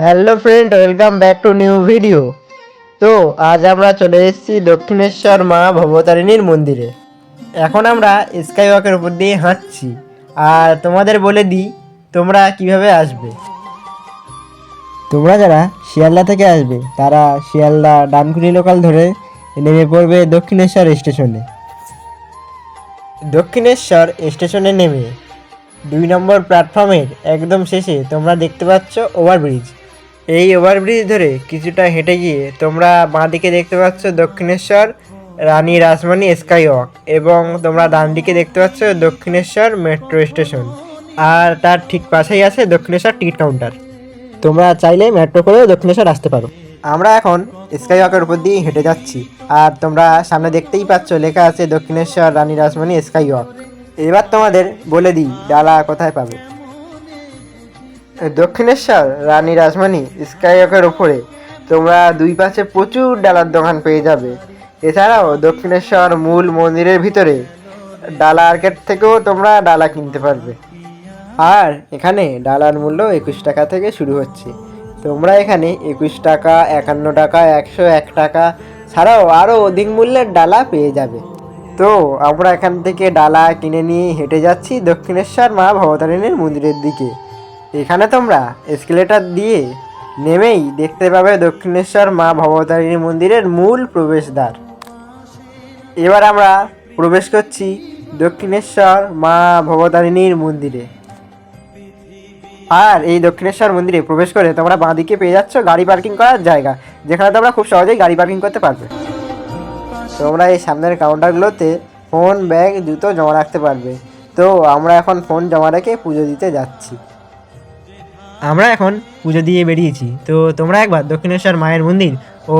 Hello friend welcome back to new video তো, আজ আমরা চলে এসেছি দক্ষিণেশ্বর মা ভবতারিণীর মন্দিরে। এখন আমরা স্কাই ওয়াকের উপর দিয়ে হাঁটছি। আর তোমাদের বলে দিই, তোমরা কীভাবে আসবে। তোমরা যারা শিয়ালদা থেকে আসবে, তারা শিয়ালদা ডানকুনি লোকাল ধরে নেমে পড়বে দক্ষিণেশ্বর স্টেশনে। দক্ষিণেশ্বর স্টেশনে নেমে দুই নম্বর প্ল্যাটফর্মের একদম শেষে তোমরা দেখতে পাচ্ছ ওভারব্রিজ এই ওভারব্রিজ ধরে কিছুটা হেঁটে গিয়ে তোমরা বাঁদিকে দেখতে পাচ্ছ দক্ষিণেশ্বর, রানী রাসমণি স্কাই ওয়াক এবং তোমরা ডান দিকে দেখতে পাচ্ছ দক্ষিণেশ্বর মেট্রো স্টেশন আর তার ঠিক পাশেই আছে দক্ষিণেশ্বর টিকিট কাউন্টার তোমরা চাইলে মেট্রো করেও দক্ষিণেশ্বর আসতে পারো। আমরা এখন স্কাই ওয়াকের উপর দিয়ে হেঁটে যাচ্ছি আর তোমরা সামনে দেখতেই পাচ্ছ লেখা আছে দক্ষিণেশ্বর, রানী রাসমণি স্কাই ওয়াক এবার তোমাদের বলে দিই, ডালা কোথায় পাবে? দক্ষিণেশ্বর, রানী রাজমানি স্কাইওয়াকের ওপরে। তোমরা দুই পাশে প্রচুর ডালার দোকান পেয়ে যাবে। এছাড়াও দক্ষিণেশ্বর মূল মন্দিরের ভিতরে ডালা আর্কেট থেকেও তোমরা ডালা কিনতে পারবে। আর এখানে ডালার মূল্য একুশ টাকা থেকে শুরু হচ্ছে। তোমরা এখানে একুশ টাকা, একান্ন টাকা, একশো এক টাকা ছাড়াও আরও অধিক মূল্যের ডালা পেয়ে যাবে। তো আমরা এখান থেকে ডালা কিনে নিয়ে হেঁটে যাচ্ছি দক্ষিণেশ্বর মা ভবতারিণীর মন্দিরের দিকে। এখানে তোমরা এসকেলেটার দিয়ে নেমেই দেখতে পাবে দক্ষিণেশ্বর মা ভবতারিণী মন্দিরের মূল প্রবেশদ্বার। এবার আমরা প্রবেশ করছি দক্ষিণেশ্বর মা ভবতারিণীর মন্দিরে। আর এই দক্ষিণেশ্বর মন্দিরে প্রবেশ করে তোমরা বাঁদিকে পেয়ে যাচ্ছ গাড়ি পার্কিং করার জায়গা, যেখানে তোমরা খুব সহজেই গাড়ি পার্কিং করতে পারবে। তোমরা এই সামনের কাউন্টারগুলোতে ফোন ব্যাগ জুতো জমা রাখতে পারবে। তো আমরা এখন ফোন জমা রেখে পুজো দিতে যাচ্ছি। আমরা এখন পুজো দিয়ে বেরিয়েছি। তো তোমরা একবার দক্ষিণেশ্বর মায়ের মন্দির ও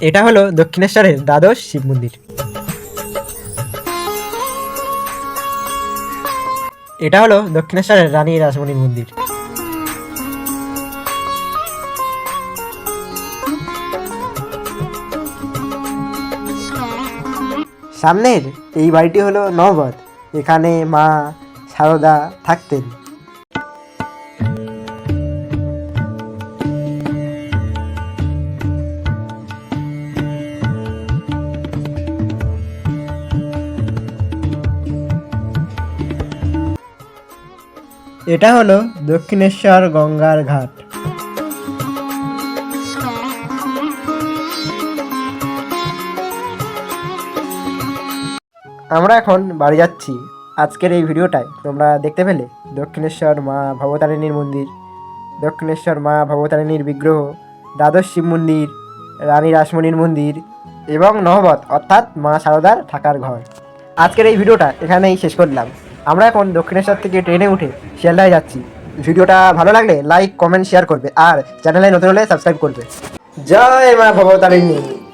এটা হলো দক্ষিণেশ্বরের দ্বাদশ শিব মন্দির। এটা হলো দক্ষিণেশ্বরের রানী রাসমণির মন্দির। সামনের এই বাড়িটি হলো নবদ এখানে মা সারদা থাকতেন। এটা হলো দক্ষিণেশ্বর গঙ্গার ঘাট। আমরা এখন বাড়ি যাচ্ছি। আজকের এই ভিডিওটায় তোমরা দেখতে পেলে দক্ষিণেশ্বর মা ভবতারিণীর মন্দির, দক্ষিণেশ্বর মা ভবতারিণীর বিগ্রহ, দ্বাদশ শিব মন্দির, রানী রাসমণির মন্দির এবং নহবত অর্থাৎ মা সারদার থাকার ঘর। আজকের এই ভিডিওটা এখানেই শেষ করলাম। আমরা এখন দক্ষিণেশ্বর থেকে ট্রেনে উঠে শিয়ালদায় যাচ্ছি। ভিডিওটা ভালো লাগলে লাইক কমেন্ট শেয়ার করবে। আর চ্যানেলে নতুন হলে সাবস্ক্রাইব করবে। জয় মা ভবতারিণী।